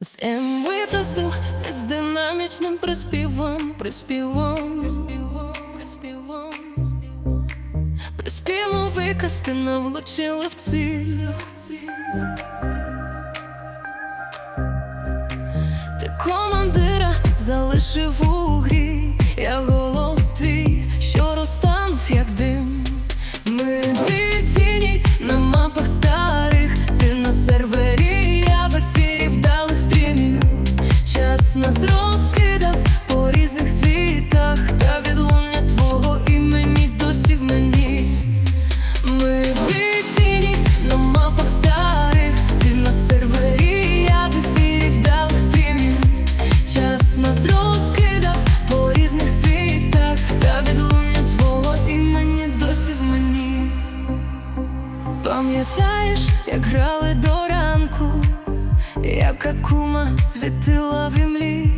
З МВ простив з динамічним приспівом, приспівом, приспівом, приспівом, приспівом викасти не влучили в ціль. Ти командира залишив у грі, я голос грали до ранку, яка кума світила в імлі,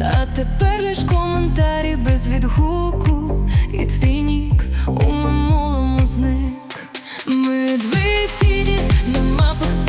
а тепер лиш коментарі без відгуку, і твій нік у минулому зник. Ми дві тіні нема мапах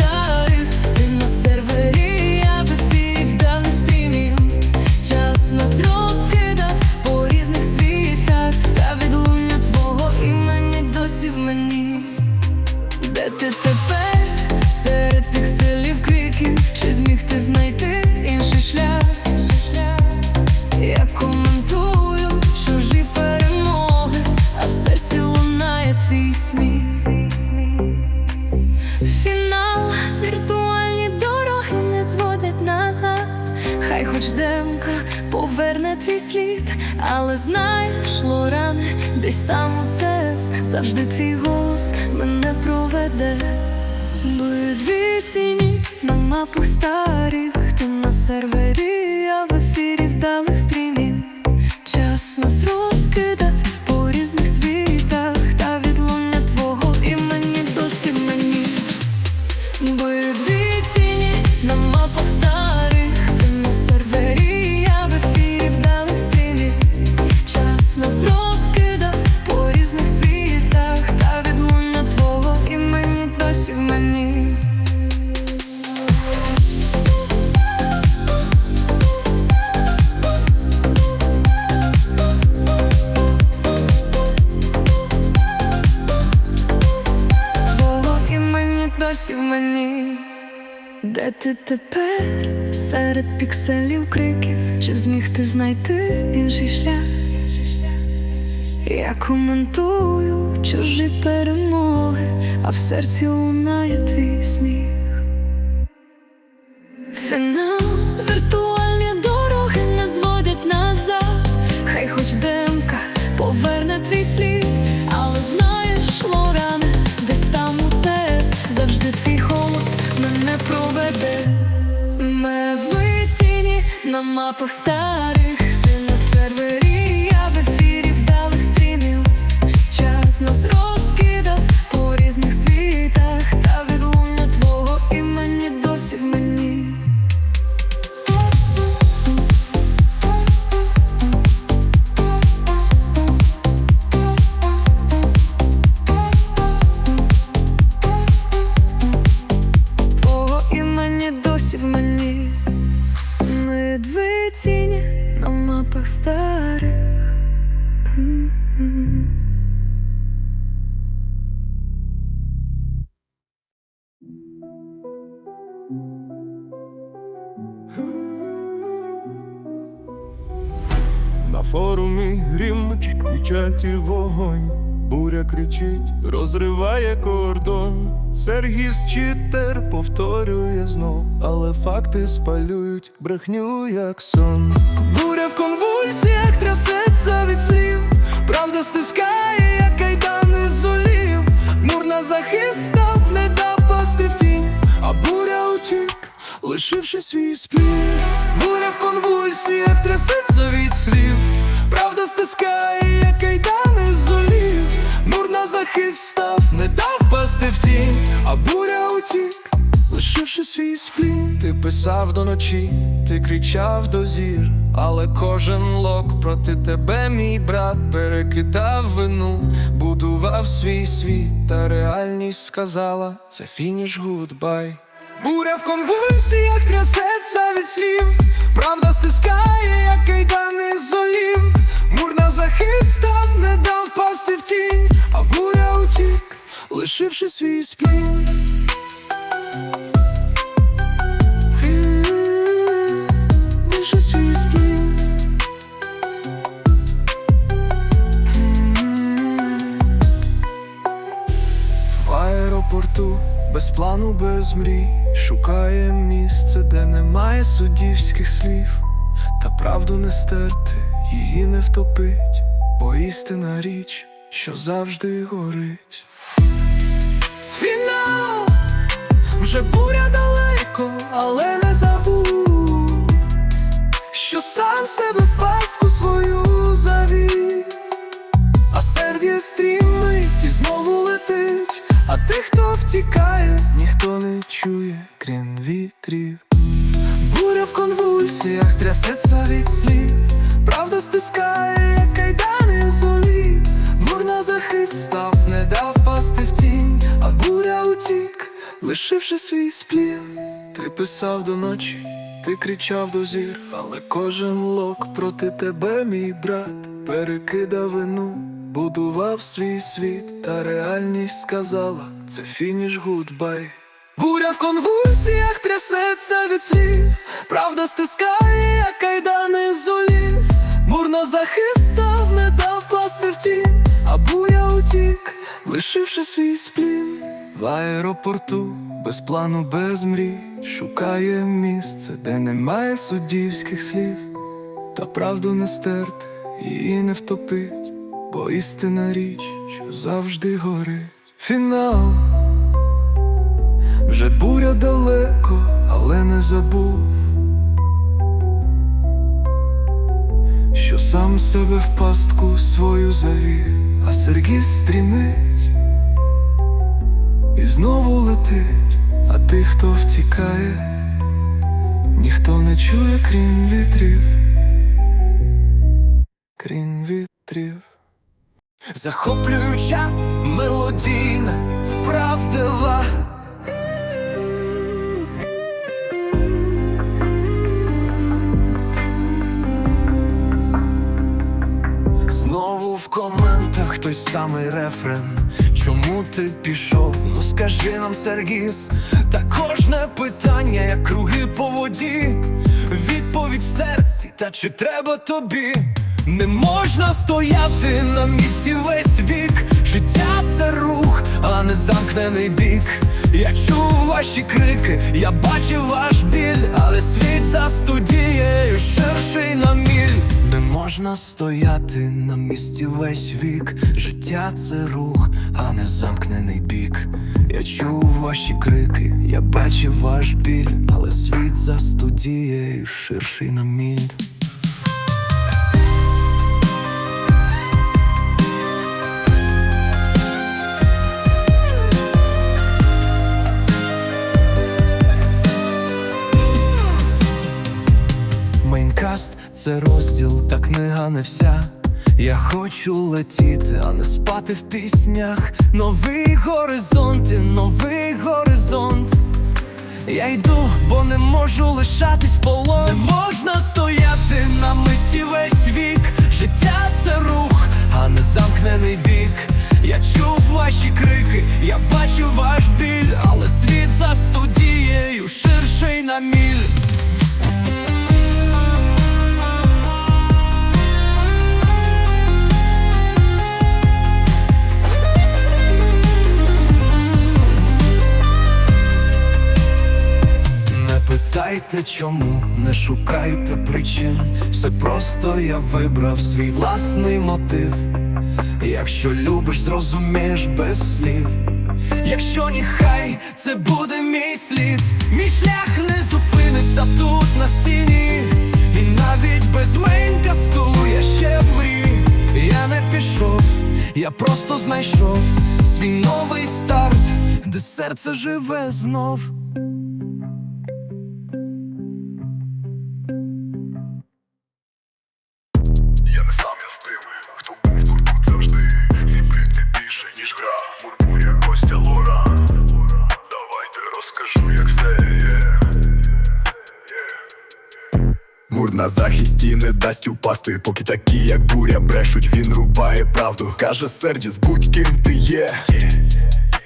завжди твій голос мене проведе. Ми дві ціні на мапах старих, ти на сервері, тепер серед пікселів криків? Чи зміг ти знайти інший шлях? Я коментую чужі перемоги, а в серці лунає твій сміх. Мапах старих, На форумі грім у чаті вогонь, буря кричить, розриває кордон. Сергіс читер повторює знов, але факти спалюють брехню, як сон. Буря в конвульсіях трясеться від слів, правда стискає, як кайдани золів. Мур на захист став, не дав пасти в тінь, а буря утік, лишивши свій сплів. Буря в конвульсіях трясеться від слів, правда стискає, як кайдани золів. Мур на захист став, не дав пасти в тінь, а буря утік, лишивши свій сплін. Ти писав до ночі, ти кричав до зір, але кожен лок проти тебе, мій брат, перекидав вину, будував свій світ, та реальність сказала, це фініш гудбай. Буря в конвульсіях трясеться від слів, правда стискає, як кайдани золів. Мур на захист не дав впасти в тінь, а буря утік, лишивши свій сплін. Аеропорту без плану, без мрій. Шукає місце, де немає суддівських слів, та правду не стерти, її не втопить, бо істина річ, що завжди горить. Фінал вже буря далеко, але не забув, що сам себе в пастку свою завів. А серді стрімить і знову летить, а тих, хто втікає, ніхто не чує, крім вітрів. Буря в конвульсіях трясеться від слів, правда стискає, як кайдани золі. Мур на захист став, не дав пасти в тінь, а буря утік, лишивши свій сплін. Ти писав до ночі, ти кричав до зір, але кожен лок проти тебе, мій брат, перекидав вину, будував свій світ, та реальність сказала, це фініш гудбай. Буря в конвульсіях трясеться від слів, правда стискає, як кайдани золів. Мур на захист став, не дав тінь, а буря утік, лишивши свій сплін. В аеропорту без плану, без мрій Шукає місце, де немає суддівських слів, та правду не стерти, її не втопить, бо істина річ, що завжди горить. Фінал вже буря далеко, але не забув, що сам себе в пастку свою завів, а Сергій стрімить і знову летить, а тих, хто втікає, ніхто не чує, крім вітрів, крім вітрів. Захоплююча мелодійна, правдива. Коментах той самий рефрен. Чому ти пішов? Ну скажи нам, Сергіс, та кожне питання, як круги по воді, відповідь в серці, та чи треба тобі? Не можна стояти на місці весь вік. Життя це рух, а не замкнений бік. Я чув ваші крики, я бачив ваш біль, але світ за студією ширший на міль. Не можна стояти на місці весь вік. Життя це рух, а не замкнений бік. Я чув ваші крики, я бачив ваш біль, але світ за студією ширший на міль. Це розділ, та книга не вся. Я хочу летіти, а не спати в піснях. Новий горизонт, і новий горизонт. Я йду, бо не можу лишатись полон. Не можна стояти на мисі весь вік. Життя це рух, а не замкнений бік. Я чув ваші крики, я бачив ваш біль, але світ за студією ширший на міль. Питайте чому, не шукайте причин. Все просто я вибрав свій власний мотив. Якщо любиш, зрозумієш без слів. Якщо ні, хай це буде мій слід. Мій шлях не зупиниться тут на стіні. І навіть без мейнкасту я ще в. Я не пішов, я просто знайшов свій новий старт, де серце живе знов. Дасть упасти, поки такі, як буря, брешуть, він рубає правду. Каже Сердіс, будь ким ти є.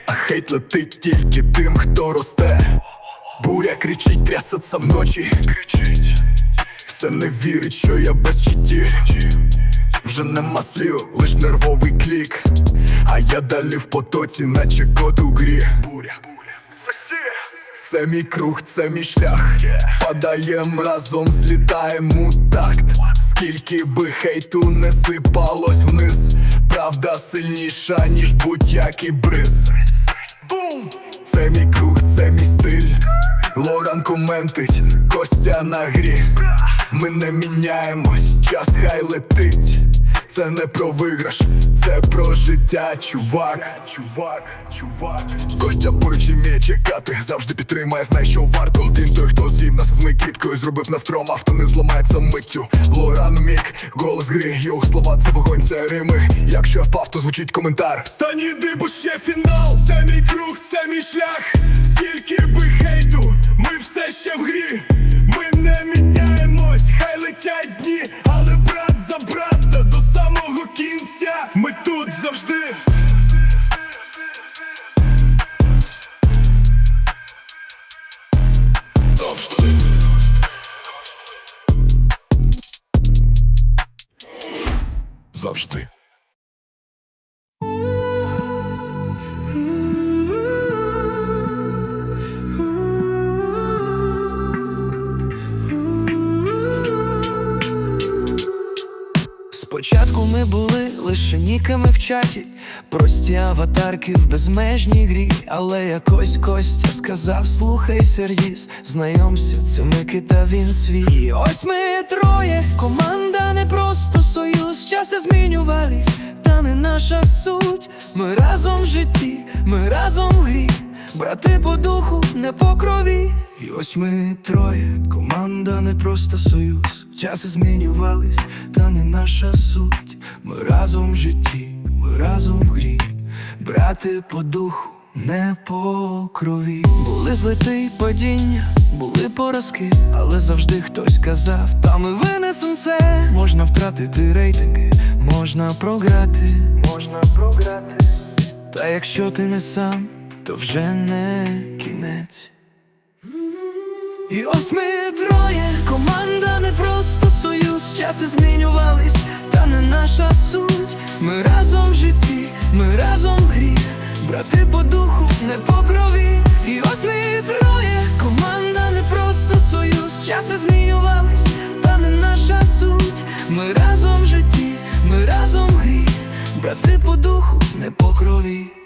А хейт летить тільки тим, хто росте. Буря кричить, трясеться вночі. Все не вірить, що я без читів. Вже нема слів, лиш нервовий клік. А я далі в потоці, наче кот у грі. Буря, це мій круг, це мій шлях. Падаєм разом, злітаєм у такт. Скільки би хейту не сипалось вниз. Правда сильніша, ніж будь-який бриз. бум! Це мій круг, це мій стиль. Лоран коментить, Костя на грі. Ми не міняємось, час хай летить. Це не про виграш, це про життя, чувак. Чувак, чувак. Костя поруч і вміє чекати, завжди підтримає, знає, що варто. Він той, хто звів нас з квіткою, зробив нас тром, авто не зламається миттю. Лоран мік, голос гри, його слова, це вогонь, це рими. Якщо я впав, то звучить коментар. Встань іди, бо ще фінал. Це мій круг, це мій шлях. Скільки би хейту, ми все ще в грі. Ми тут завжди. Завжди. Завжди. Спочатку ми були лише ніками в чаті, прості аватарки в безмежній грі, але якось Костя сказав: слухай, Сергіс, знайомся, це Микита, він свій. І ось ми троє, команда не просто союз, часи змінювались, та не наша суть. Ми разом в житті, ми разом в грі, брати по духу, не по крові. І ось ми троє, команда не просто союз. Часи змінювались, та не наша суть. Ми разом в житті, ми разом в грі, брати по духу, не по крові. Були злети й падіння, були поразки, але завжди хтось казав, та ми винесем це. Можна втратити рейтинги, можна програти, можна програти. Та якщо ти не сам, то вже не кінець. І ось ми троє, команда не просто союз, часи змінювались, та не наша суть. Ми разом в житті, ми разом в грі, брати по духу, не по крові. І ось ми троє, команда не просто союз, часи змінювались, та не наша суть. Ми разом в житті, ми разом в грі, брати по духу, не по крові.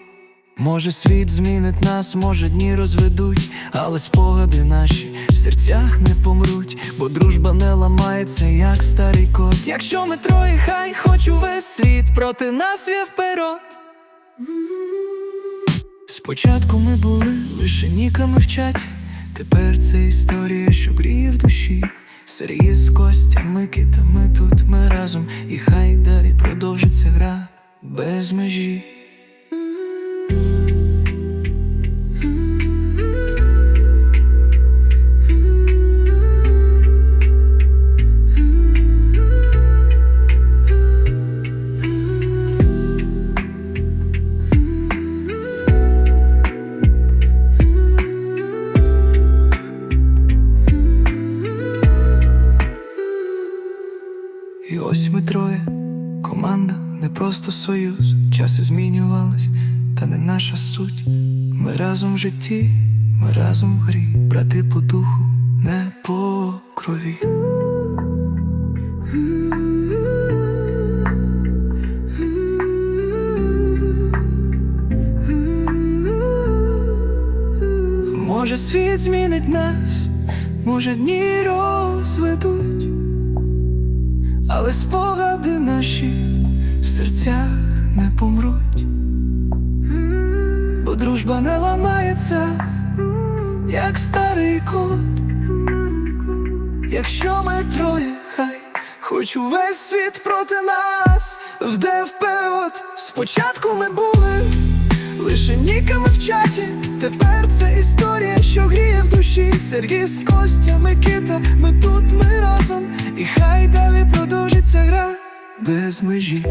Може, світ змінить нас, може, дні розведуть, але спогади наші в серцях не помруть, бо дружба не ламається, як старий кот. Якщо ми троє, хай хоч увесь світ проти нас є вперед. Спочатку ми були лише ніками в чаті, тепер це історія, що гріє в душі. Сергій з Костя, Микита, ми тут, ми разом, і хай далі продовжиться гра без межі. Ось ми троє, команда, не просто союз, часи змінювались, та не наша суть. Ми разом в житті, ми разом в грі, брати по духу, не по крові. Може, світ змінить нас, може, дні розведуть. Але спогади наші в серцях не помруть, бо дружба не ламається, як старий кот. Якщо ми троє, хай хоч увесь світ проти нас вде вперед. Спочатку ми були лише ніками в чаті. Тепер це історія, що гріє в душі. Сергій з Костя, Микита, ми тут, ми разом, І хай далі продовжиться гра без межі.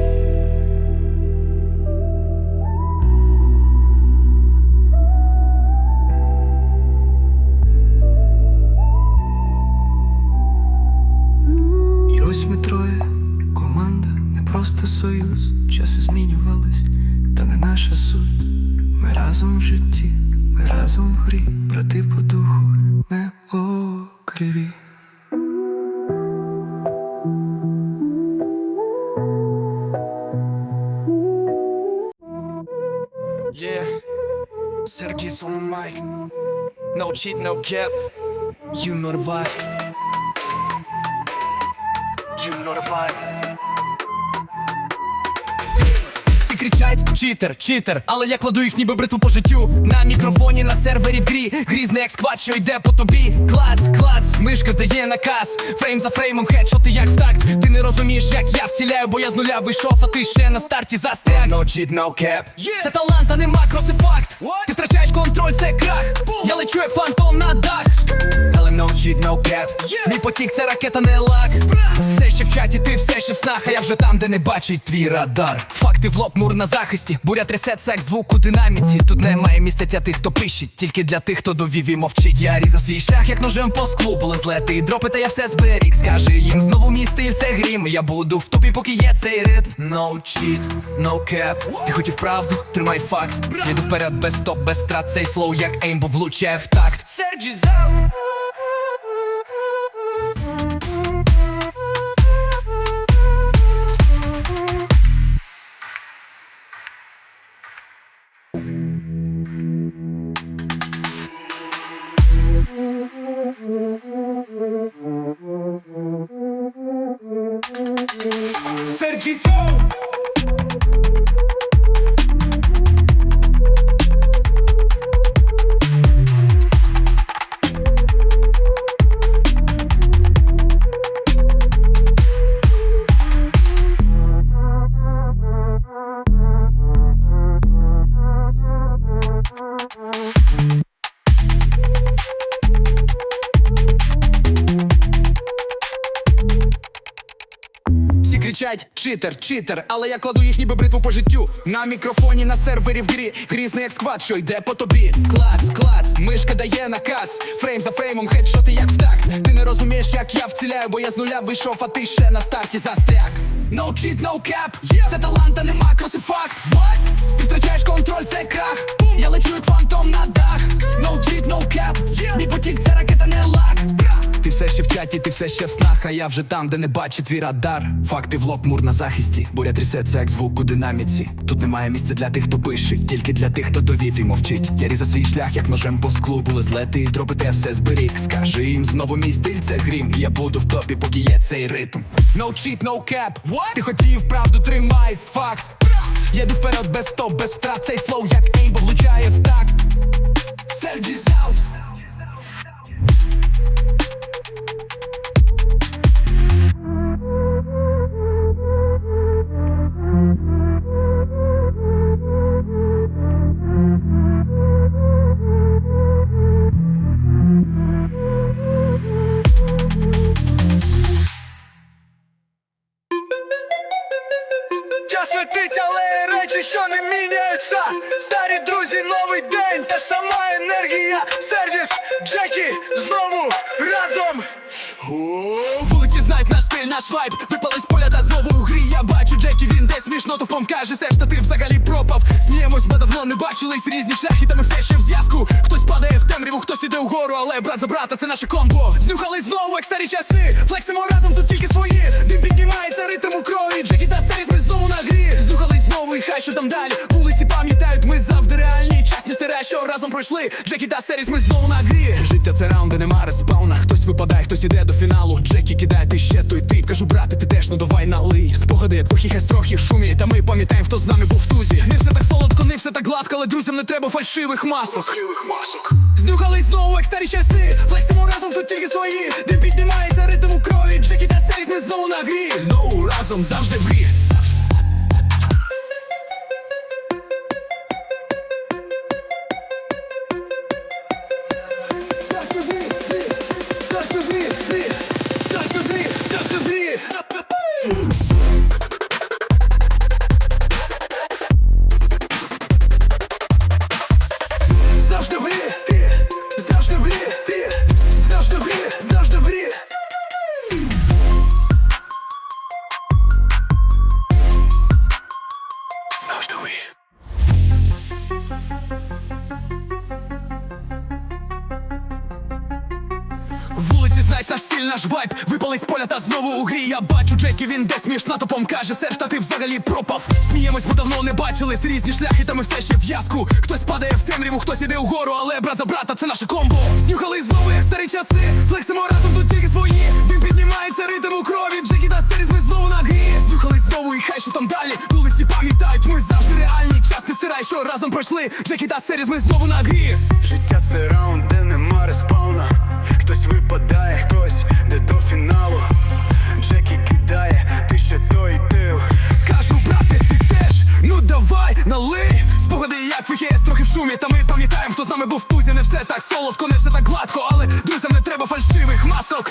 Yeah, Sergey's on the mic. No cheat, no cap. You know the vibe. You know the vibe. Кричать читер, читер, але я кладу їх ніби бритву по життю. На мікрофоні на сервері в грі. Грізний як сквад, що йде по тобі. Клац, клац, мишка дає наказ. Фрейм за фреймом, хедшоти як в такт. Ти не розумієш, як я вціляю, бо я з нуля вийшов, а ти ще на старті застряг. No cheat, no cap. Це талант, а не макро, це факт. Ти втрачаєш контроль, це крах. Я лечу як фантом на дах no cheat, no cap. Мій потік це ракета, не лак. Все ще в чаті, ти все ще в снах, а я вже там, де не бачить твій радар. Факти в лоб, мур на захисті. Буря трясе секс, звук у динаміці. Тут немає місця для тих, хто пишеть Тільки для тих, хто довів і мовчить. Я різав свій шлях, як ножем по склу Були злети і дропи, та я все зберіг. Скажи їм, знову мій стиль, це грім. Я буду в топі, поки є цей ритм. No cheat, no cap. Ти хотів правду, тримай факт. Я йду вперед без стоп, без страт Цей флоу, як еймбо влучає в такт. Серджі зал кричать читер, читер, але я кладу їх ніби бритву по життю. На мікрофоні на сервері в грі, грізний як сквад, що йде по тобі. Клац, клац, мишка дає наказ. Фрейм за фреймом, хедшоти як в такт. Ти не розумієш, як я вціляю, бо я з нуля вийшов, а ти ще на старті застряг. No cheat, no cap, це талант, а не макро, це факт. What? Ти втрачаєш контроль, це крах. Я лечу як фантом на дах. No cheat, no cap, мій потік це ракета. Чаті, ти все ще в снах, а я вже там, де не бачить твій радар. Факти в лоб, мур на захисті. Буря трясеться, як звук у динаміці. Тут немає місця для тих, хто пише, тільки для тих, хто довів і мовчить. Я різав свій шлях, як ножем по склу, були злети і дропи, все зберіг. Скажи їм, знову мій стиль це грім. І я буду в топі, поки є цей ритм. No cheat, no cap. What? Ти хотів правду, тримай факт. Я йду вперед без стоп, без втрат. Цей флоу, як еймбо влучає в такт. Sergi's out. Летить, але речі, що не міняються. Старі друзі, новий день, та ж сама енергія. Сервіс Джекі, знову разом. Вулиці знають наш стиль, наш вайб. Випали з поля та знову у грі. Бачу Джекі, він десь смішно нотовпом каже, Серж, та ти взагалі пропав. Сміємось, бо давно не бачились різні шляхи, та ми все ще в зв'язку. Хтось падає в темряву, хтось іде вгору, але брат за брата, це наше комбо. Знюхали знову, як старі часи. Флексимо разом, тут тільки свої. Дим піднімається ритм у крові. Джекі та Серіс, ми знову на грі. Знюхали знову, і хай що там далі. Вулиці пам'ятають, ми завжди реальні. Час не стирає, що разом пройшли. Джекі та Серіс, ми знову на грі. Життя це раунди, нема респауна. Хтось випадає, хтось іде до фіналу. Джекі кидає, ти ще той тип. Кажу, брате, ти теж ну давай налий. Спогади, як похіхес трохи шумі. Та ми пам'ятаємо, хто з нами був в тузі. Не все так солодко, не все так гладко, але друзям не треба фальшивих масок. Знюхали знову, як старі часи. Флексимо разом, тут тільки свої. Де піднімається ритм у крові. Джекі та Серіс, ми знову на грі. Знову разом, завжди в грі. Грі. Вулиці знають наш стиль, наш вайб. Випали з поля та знову у грі. Я бачу Джекі, він десь між натопом каже Серж, та ти взагалі пропав Сміємось, бо давно не бачились. Різні шляхи, та ми все ще в в'язку. Хтось падає в темряву, хтось іде угору, але брат за брата це наше комбо. Снюхали знову, як старі часи. Флексимо разом тут тільки свої. Він піднімається ритм у крові. Джекі та Серіс, ми знову на грі знову і хай що там далі. Вулиці пам'ятають, ми завжди реальні. Час не стирай, що разом пройшли. Джекі та Серіс, ми знову на грі. Життя це раунд, де нема респауна. Хтось випадає, хтось де до фіналу. Джекі кидає, ти ще той тив Кажу, брате, ти теж, ну давай, налий Спогади, як ВХС, трохи в шумі, та ми пам'ятаємо, хто з нами був в тузі. Не все так солодко, не все так гладко, але друзям не треба фальшивих масок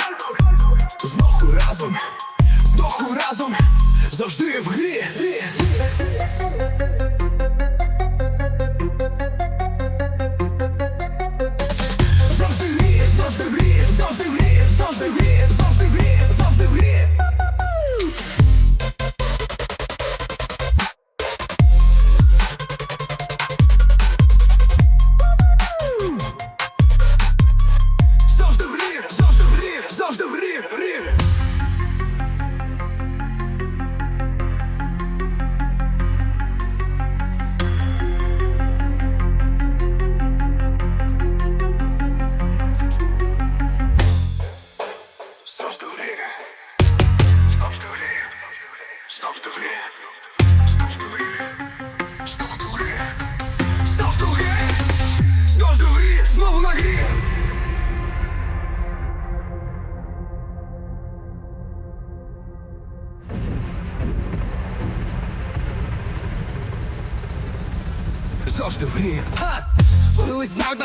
Завжди в грі. Ха!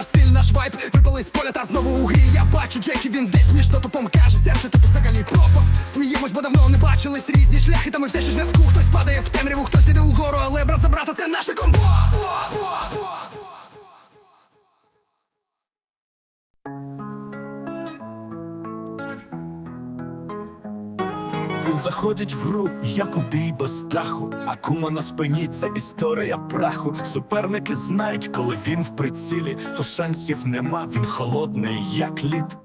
Стиль, наш вайп, Випали з поля та знову у грі Я бачу Джекі, він десь між натопом каже Серце, ти взагалі пропав Сміємось, бо давно не бачились різні шляхи Та ми все ще зв'язку заходить в гру, як у бій без страху. Акума на спині це історія праху. Суперники знають, коли він в прицілі, то шансів нема, він холодний, як лід.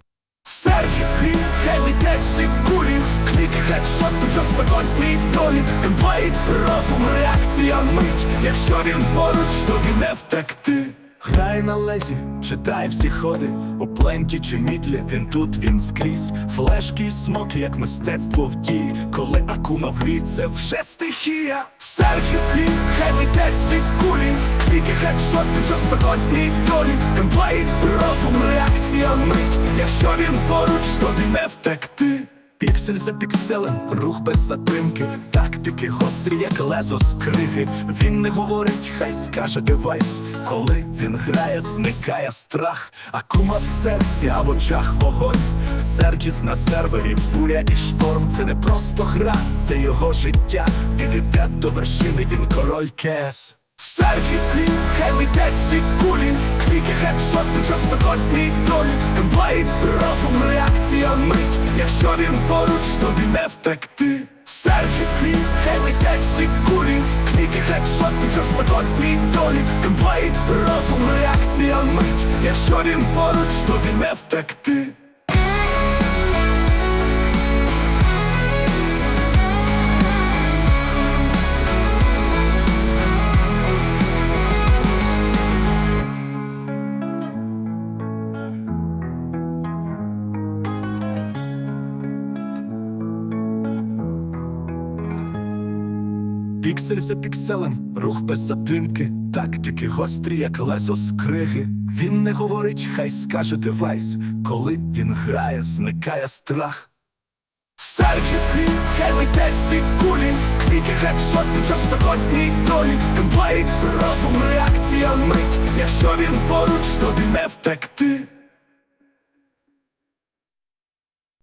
Серджі скрін, хай летять всі кулі Кліки, хедшот, дуже спекотний долі Темплейт, розум, реакція, мить Якщо він поруч, тобі не втекти Грай на лезі, читай всі ходи. У пленті чи мітлі, він тут, він скрізь. Флешки і смок, як мистецтво в дії Коли акума в грі, це вже стихія. Серджі скрін, хай летять всі кулі. Кліки, хедшот, дуже спекотний долі. Темплейт, розум, реакція, мить. Якщо він поруч, тобі не втекти Піксель за пікселем, рух без затримки, тактики гострі, як лезо з криги. Він не говорить, хай скаже девайс. Коли він грає, зникає страх, акума в серці, а в очах вогонь. Сергіс на сервері, буря і шторм. Це не просто гра, це його життя. Він іде до вершини, він король КС. Серджі скрін, хай летять всі кулі Кліки, хедшот, дуже спекотний долі Темплейт, розум, реакція, мить. Якщо він поруч, тобі не втекти. Серчі скрін, хей летять всі кулі Кніки хедшот, дуже спекотний долі Темплейт, розум, реакція, мить. Якщо він поруч, тобі не втекти Піксель за пікселем, рух без затримки, тактики гострі, як лезо з криги. Він не говорить, хай скаже девайс. Коли він грає, зникає страх. Серджі скрін, хай летять всі кулі Кліки, хедшот, дуже спекотній долі Темплейт, розум, реакція, мить Якщо він поруч, тобі не втекти